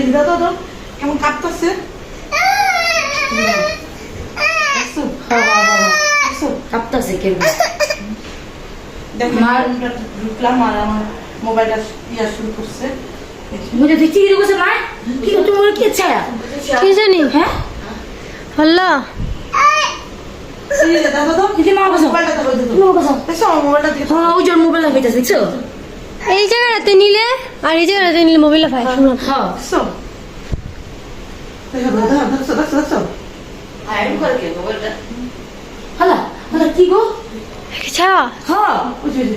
এই যে দাদা দাদা কেমন কাঁপতেছে? কাঁপতাছে কেউ দেখো, মার- ঢুকলাম আর আমার মোবাইলটা ইয়া শুরু করছে। মুঝে তুই চিড়ি বসে মা কি তোমার কি ছায়া কি জানি হ্যাঁ? আল্লাহ। দাদা মা বসো। মোবাইলটা দেখো, মোবাইলটা দেখো? হ্যাঁ ওই যে মোবাইল হইতাছে দেখছ? এই জায়গাটাতে নিলে আর এই জায়গাটাতে নিলে মোবাইল পাই শুনো। হ্যাঁ। আচ্ছা হ্যাঁ। ওই যে, ওই যে,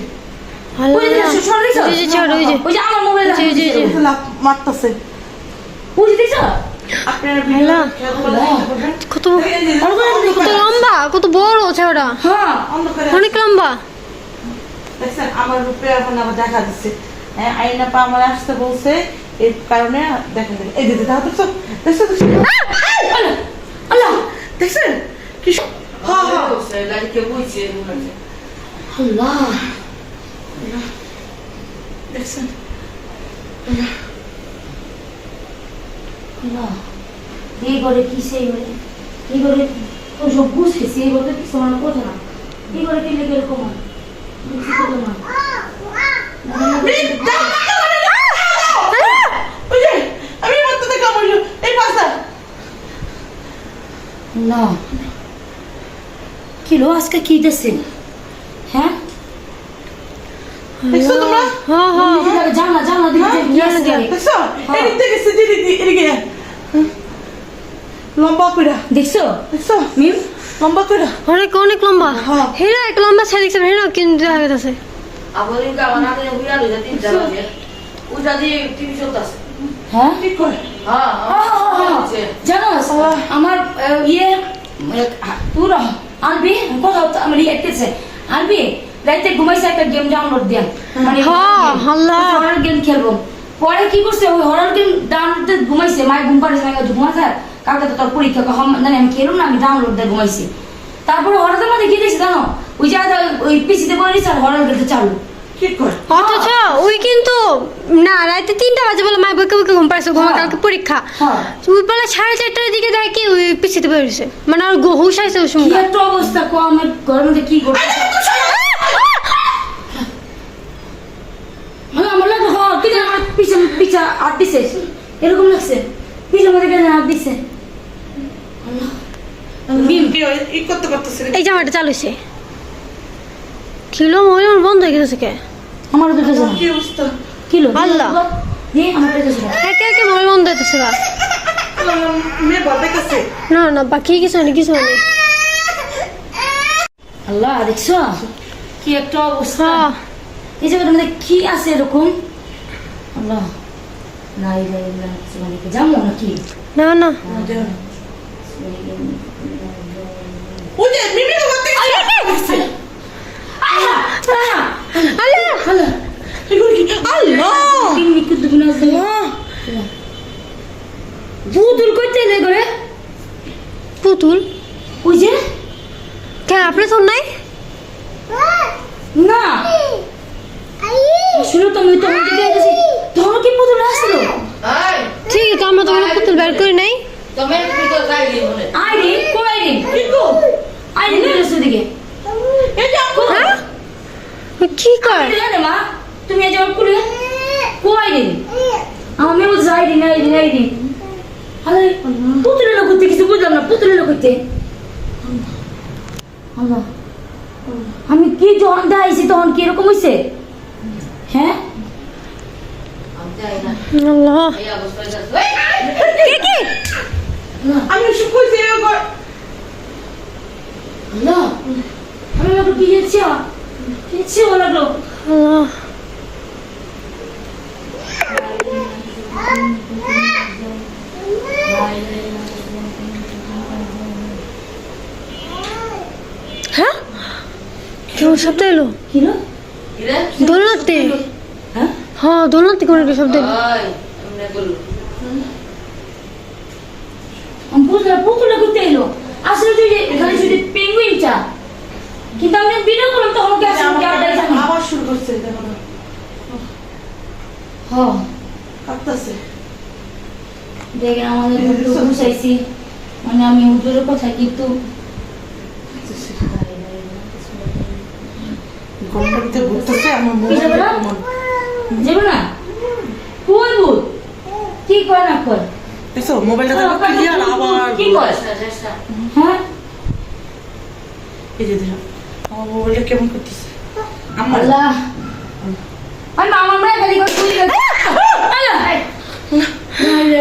আল্লাহ ওই যে সর দেখছ ওই যে ছাড় ওই যে। ওই যে আমার মোবাইল জি, জি, জি। ওই যে। লাফ মারতাছে। ওই যে দেখছ আপনারা হ্যালো। ভিডিও খেয়াল করে দেখতে পারবেন। কত লম্বা কত বড় হ্যাঁ অনেক লম্বা। দেখছেন আমার রূপে এখন আবার দেখা দিচ্ছে। হ্যাঁ আইনা পা আমার আসতে বলছে এর কারণে দেখেন দেখেন। এই দিদি দেখো দেখছ দেখছ আল্লাহ আল্লাহ দেখছেন? কি আল্লাহ দেখছেন? আল্লাহ এই ঘরে কি সেই মানে এই ঘরে তো সব বুঝতেছি এই ঘরে কিছু আমার কথা না। এই ঘরে কি লেগে এরকম হয়? না। কি লো আজকে কি দিচ্ছে হ্যাঁ? দেখছ তোমরা? হ্যাঁ হ্যাঁ। দিকে দেখছ? হ্যাঁ। এদিক থেকে এসে দিদি এদিকে। হ্যাঁ। লম্বা কইরা। দেখছ? দেখছ? মিম? লম্বা কইরা অনেক অনেক লম্বা? হ্যাঁ। হেরা এক লম্বা ছেড়ে দেখছেন হেরা কিন্তু দেখা গেছে হ্যাঁ? কি কয় জানো আমার ইয়ে পুরো আনবি কথা আমার ইয়ে আনবি রাইতে ঘুমাইছে একটা গেম ডাউনলোড দেন মানে হ্যাঁ, আল্লাহ। হরার গেম খেলব। পরে কি করছে ওই হরার গেম ডাউনলোড দিয়ে ঘুমাইছে মাই ঘুম পাড়িছে মাই ঘুমাতে কালকে তো তোর পরীক্ষা কখন জানি আমি খেলুম না আমি ডাউনলোড দিয়ে ঘুমাইছি তারপরে হরাদের মধ্যে কি দেখছি জানো? ওই জায়গাটা ওই পিসিতে বলে আর হরার গেমটা চালু। অথচ ওই কিন্তু না রাতে তিনটা বাজে বলে মায়ের বকে বকে ঘুম পাড়ছে ঘুমা কালকে পরীক্ষা। হ্যাঁ। ওই বেলা সাড়ে চারটার দিকে দেখি ওই মানে আর গো- হুশ আইছে ওই সময়। একটা অবস্থা কো আমার ঘরের মধ্যে কি করছে হ্যাঁ আমার লাগে হ্যাঁ কি আমার পিছে পিছা হাত দিছে। এরকম লাগছে। পিছের মধ্যে হাত দিছে মিম কি হয়? ই করতে করতেছে রে। এই জামাটা চালু হয়েছে। কিলো মোবাইল আমার বন্ধ হয়ে গেছে কে? আমার তো দেছে কি অবস্থা? কিলো? আল্লাহ। একে একে মোবাইল বন্ধ হইতেছে না না বাকি কিছু নেই কিছু নেই আল্লাহ দেখছ? কি একটা অবস্থা। হ্যাঁ এই জায়গাটার মধ্যে কি আছে এরকম? আল্লাহ নাই নাই না মানে নাকি? না না। তো করতে নেই করে পুতুল? ওই যে? কে আপনি শোন নাই? না। শুনো তো আমি তো আমি দিকে গেছি তখন কি পুতুল আসলো ঠিক আছে আমরা তো কোনো পুতুল বের করি নাই আইরি কই আইরি কি গো আইরি নিয়ে এসো দিকে। এই যে আপু হ্যাঁ? কি কর? দিলে মা। তুমি এই জল কুলে কই আইরি আমার মেয়ে বলছে আইরি না আইরি না। আইরি আরে পুতুলের লোক করতে কিছু বুঝলাম না পুতুলের লোক করতে আল্লাহ আমি কি যখন দাইছি তখন কি এরকম হইছে? হ্যাঁ? আল্লাহ। কে কি? আমি এসব কইছি এবার আল্লাহ আমি লাগল কি যাচ্ছি কি যাচ্ছি লাগল? হ্যাঁ? কেমন শব্দ এলো? দোলনাতে? হ্যাঁ? হ্যাঁ দোলনাতে কোনো একটা শব্দ এলো? বুঝলাম পুতুলটা করতে এলো আসলে তুই এখানে শুধু পেঙ্গুইনটা কিন্তু আমি বিনা করলাম তখন কি আসলে কি আর দাইছি আবার শুরু করছে দেখো না হ্যাঁ কাঁপতাছে দেখেন আমাদের একটু বুঝাইছি মানে আমি হুজুরের কথা কিন্তু ঘুরতেছে আমার যাবে না? যাবে না কোন ভূত কি কয় না কয় দেখছ? মোবাইলটা দেখো ক্লিয়ার আবার কি কয় হ্যাঁ? এই যে দেখো আমার মোবাইলটা কেমন করতেছে? আমার আল্লাহ। আমি মামা আমরা খালি করে তুই আল্লাহ আল্লাহ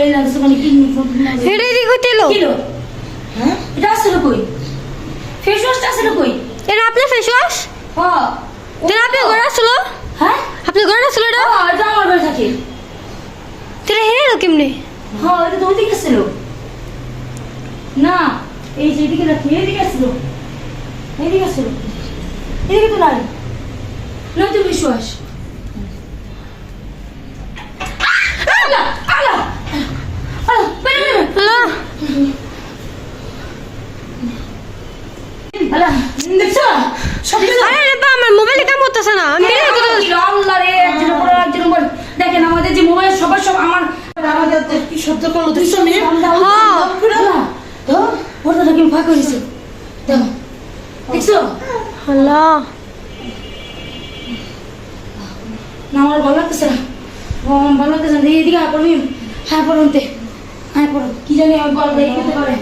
আল্লাহ। সুবহান কি এটা এদিক হইতে এলো। কিলো হ্যাঁ? এটা আসলে কই? ফেস ওয়াশটা আসলে কই? এটা আপনার ফেস ওয়াশ হ্যাঁ। এটা আপনার ঘরে আসলো? হ্যাঁ? আপনার ঘরে আসলো এটা? হ্যাঁ এটা আমার বাড়ি থাকে। এটা হেরে এলো কেমনে? হ্যাঁ এটা তো ওইদিকে ছিল না এই যে এদিকে রাখি এদিকে ছিল এদিকে ছিল এদিকে তো নাই বিশ্বাস দেখেন আমাদের যে মোবাইল সবার সব আমার আমাদের কি। তো ওটা আমার হ্যাঁ পড়বি হ্যাঁ পড়তে পড়ো কি জানি আমি গলা দেখে পারে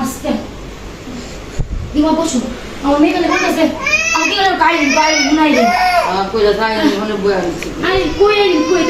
আজকে দিমা বসো আমার মেয়ে বলতেছে আমি কি গেলে কাই কাই আমার যাই কই আইলি কই